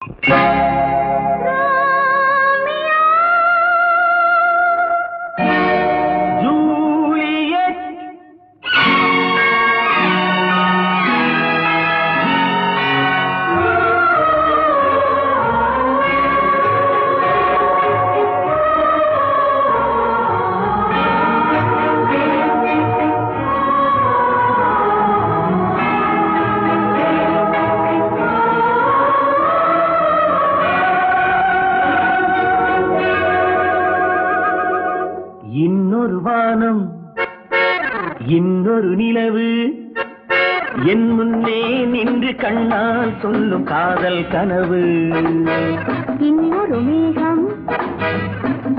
Bye. இன்னொரு வானம் இன்னொரு நிலவு. என் முன்னே நின்று கண்ணால் சொல்லும் காதல் கனவு. இன்னொரு மேகம்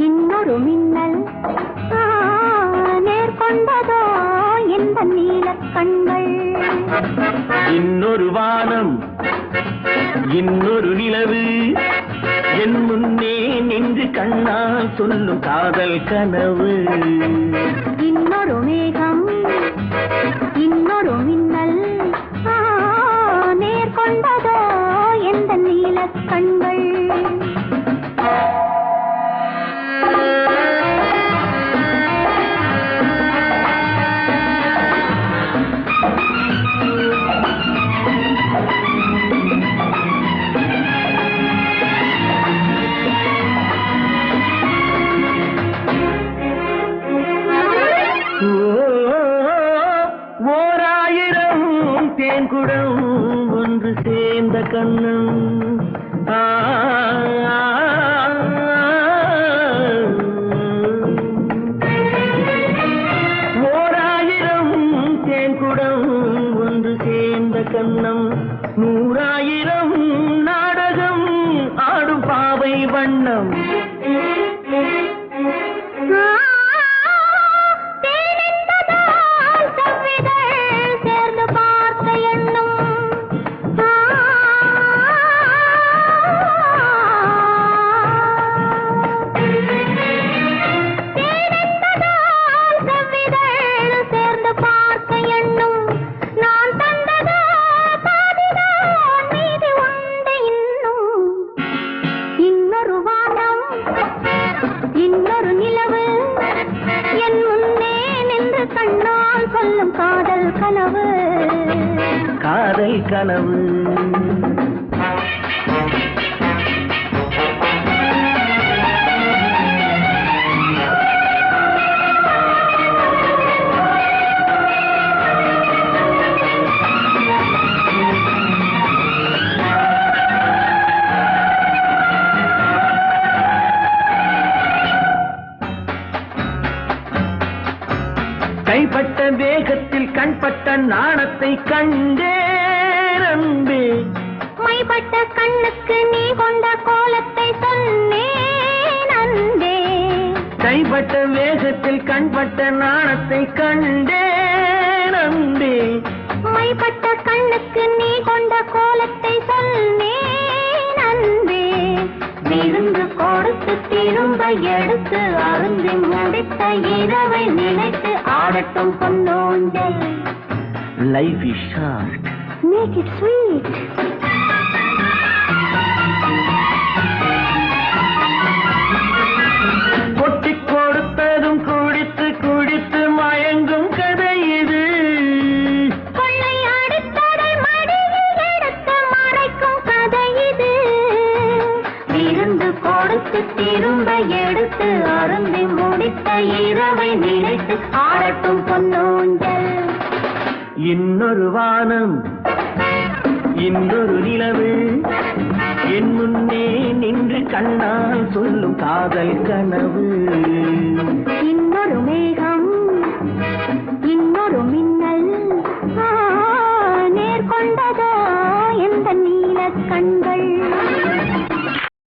இன்னொரு மின்னல். நேர்கொண்டதோ எந்த நீல கண்கள்? இன்னொரு வானம் இன்னொரு நிலவு. என் முன்னே நின்று கண்ணால் சொல்லும் காதல் கனவு. இன்னொரு மேகம் தேன்குடம் ஒன்று சேர்ந்த கண்ணன். ஆ, கனவு. காதல் கனவு. கைப்பட்ட வேகத்தில் கண்பட்ட நாணத்தை கண்டேன் அன்பே. மைப்பட்ட கண்ணுக்கு நீ கொண்ட கோலத்தை சொன்னேன் அன்பே. கைப்பட்ட வேகத்தில் கண்பட்ட நாணத்தை கண்டேன் கொடுத்து திரும்ப எடுத்து அருந்தி முடித்த இரவை நினைத்து ஆடட்டும் பொன்னோஞ்சல். Life is short make it sweet இரவை நினைத்து ஆடட்டும் பொன்னோஞ்சல். இன்னொரு வானம் இன்னொரு நிலவு. என் முன்னே நின்று கண்ணால் சொல்லும் காதல் கனவு.